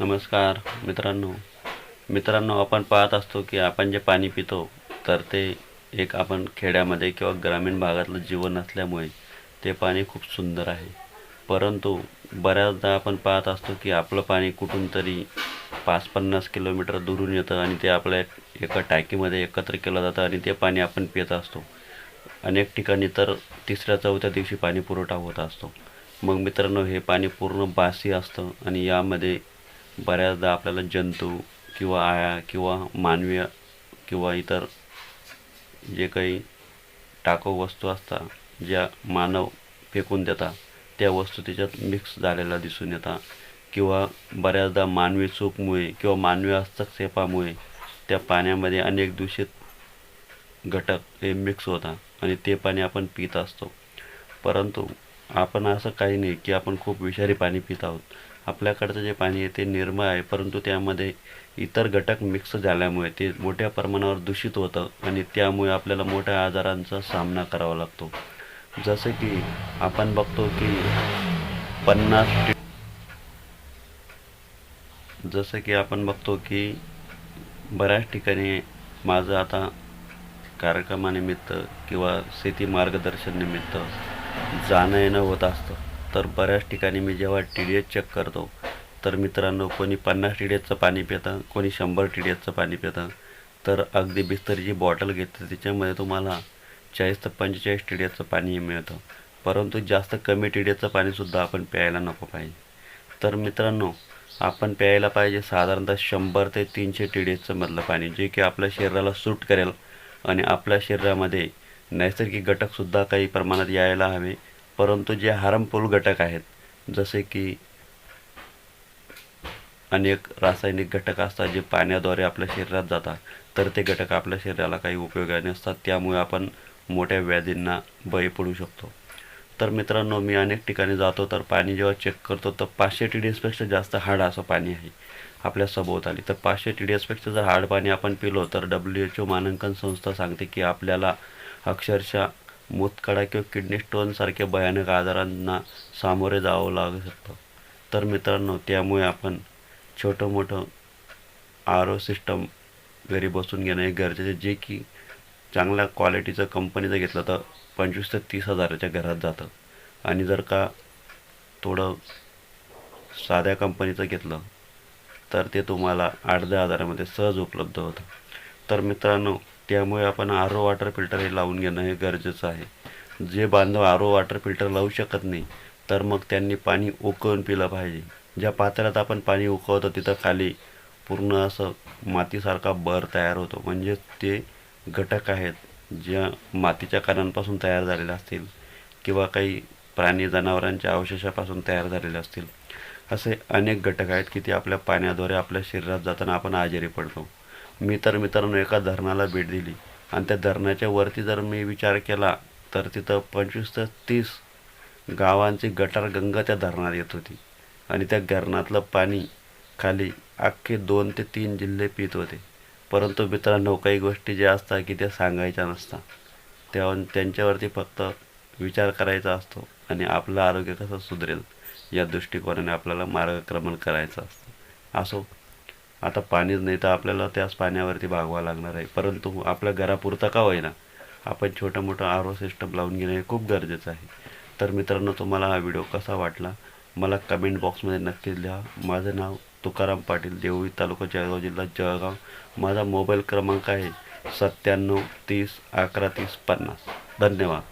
नमस्कार मित्रांनो. मित्रांनो आपण पाहत असतो की आपण जे पाणी पितो तर ते एक आपण खेड्यामध्ये किंवा ग्रामीण भागातलं जीवन असल्यामुळे ते पाणी खूप सुंदर आहे. परंतु बऱ्याचदा आपण पाहत असतो की आपलं पाणी कुठून तरी पाच पन्नास किलोमीटर दुरून येतं आणि ते आपल्या एका टाकीमध्ये एकत्र केलं जातं आणि ते पाणी आपण पित असतो. अनेक ठिकाणी तर तिसऱ्या चौथ्या दिवशी पाणी पुरवठा होत असतो. मग मित्रांनो हे पाणी पूर्ण बासी असतं आणि यामध्ये बऱ्याचदा आपल्याला जंतू किंवा आळ्या किंवा मानवीय किंवा इतर जे काही टाकाऊ वस्तू असतात ज्या मानव फेकून देतात त्या वस्तू त्याच्यात मिक्स झालेल्या दिसून येतात. किंवा बऱ्याचदा मानवी चूकमुळे किंवा मानवी हस्तक्षेपामुळे त्या पाण्यामध्ये अनेक दूषित घटक हे मिक्स होतात आणि ते पाणी आपण पित असतो. परंतु आपण असं काही नाही की आपण खूप विषारी पाणी पित आहोत. आपल्याकडचं जे पाणी आहे ते निर्मळ आहे परंतु त्यामध्ये इतर घटक मिक्स झाल्यामुळे ते मोठ्या प्रमाणावर दूषित होतं आणि त्यामुळे आपल्याला मोठ्या आजारांचा सामना करावा लागतो. जसं की आपण बघतो की पन्नास जसं की आपण बघतो की बऱ्याच ठिकाणी माझं आता कार्यक्रमानिमित्त किंवा शेती मार्गदर्शन निमित्त जाणं येणं होत असतं. तर बऱ्याच ठिकाणी मी जेव्हा टी डी एस चेक करतो तर मित्रांनो कोणी पन्नास टी डी एसचं पाणी पितं कोणी शंभर टी डी एसचं पाणी पितं तर अगदी बिस्तरीची बॉटल घेतं त्याच्यामध्ये तुम्हाला चाळीस ते पंचेचाळीस टी डी एसचं पाणी मिळतं. परंतु जास्त कमी टी डी एसचं पाणीसुद्धा आपण प्यायला नको पाहिजे. तर मित्रांनो आपण प्यायला पाहिजे साधारणतः शंभर ते तीनशे टी डी एसचं मधलं पाणी जे की आपल्या शरीराला सूट करेल आणि आपल्या शरीरामध्ये नैसर्गिक घटकसुद्धा काही प्रमाणात यायला हवे. परंतु जे हार्मफुल घटक आहेत जसे की अनेक रासायनिक घटक असतात जे पाण्याद्वारे आपल्या शरीरात जातात तर ते घटक आपल्या शरीराला काही उपयोगाने नसतात. त्यामुळे आपण मोठ्या व्याधींना बळी पडू शकतो. तर मित्रांनो मी अनेक ठिकाणी जातो तर पाणी जेव्हा चेक करतो तर पाचशे टी डी एसपेक्षा जास्त हाड असं पाणी आहे आपल्या सभोवताली. तर पाचशे टी डी एसपेक्षा जर हाड पाणी आपण पिलो तर डब्ल्यू एच ओ मानांकन संस्था सांगते की आपल्याला अक्षरशः मूतखडा किंवा किडनी स्टोनसारख्या भयानक आजारांना सामोरे जावं लागू शकतं. तर मित्रांनो त्यामुळे आपण छोटं मोठं आर ओ सिस्टम घरी बसून घेणं हे गरजेचं आहे, जे की चांगल्या क्वालिटीचं कंपनीचं घेतलं तर पंचवीस ते तीस हजाराच्या घरात जातं. आणि जर का थोडं साध्या कंपनीचं घेतलं तर ते तुम्हाला आठ दहा हजारामध्ये सहज उपलब्ध होतं. तर मित्रांनो त्यामुळे आपण आर ओ वॉटर फिल्टर हे लावून घेणं हे गरजेचं आहे. जे बांधव आर ओ वॉटर फिल्टर लावू शकत नाही तर मग त्यांनी पाणी उकळून पिलं पाहिजे. ज्या पात्रात आपण पाणी उकळतो तिथं खाली पूर्ण असं मातीसारखा बर तयार होतो. म्हणजे ते घटक आहेत ज्या मातीच्या कणांपासून तयार झालेले असतील किंवा काही प्राणी जनावरांच्या अवशेषापासून तयार झालेले असतील. असे अनेक घटक आहेत की ते आपल्या पाण्याद्वारे आपल्या शरीरात जाताना आपण आजारी पडतो. मी तर मित्रांनो एका धरणाला भेट दिली. आणि त्या धरणाच्या वरती जर मी विचार केला तर तिथं पंचवीस ते तीस गावांची गटार गंगा त्या धरणात येत होती. आणि त्या धरणातलं पाणी खाली अख्खे दोन ते तीन जिल्हे पित होते. परंतु मित्रांनो काही गोष्टी ज्या असतात की त्या सांगायच्या नसतात. त्या त्यांच्यावरती फक्त विचार करायचा असतो आणि आपलं आरोग्य कसं सुधरेल या दृष्टिकोनाने आपल्याला मार्गक्रमण करायचं असतं. असो. आता पाणीच नाही तर आपल्याला त्याच पाण्यावरती भागवा लागणार आहे. परंतु आपल्या घरापुरता का होईना आपण छोटं मोठं आर ओ सिस्टम लावून घेणं हे खूप गरजेचं आहे. तर मित्रांनो तुम्हाला हा व्हिडिओ कसा वाटला? मला कमेंट बॉक्समध्ये नक्कीच लिहा. माझं नाव तुकाराम पाटील देवळी तालुका जळगाव जिल्हा जळगाव. माझा मोबाईल क्रमांक आहे सत्त्याण्णव तीस अकरा तीस पन्नास. धन्यवाद.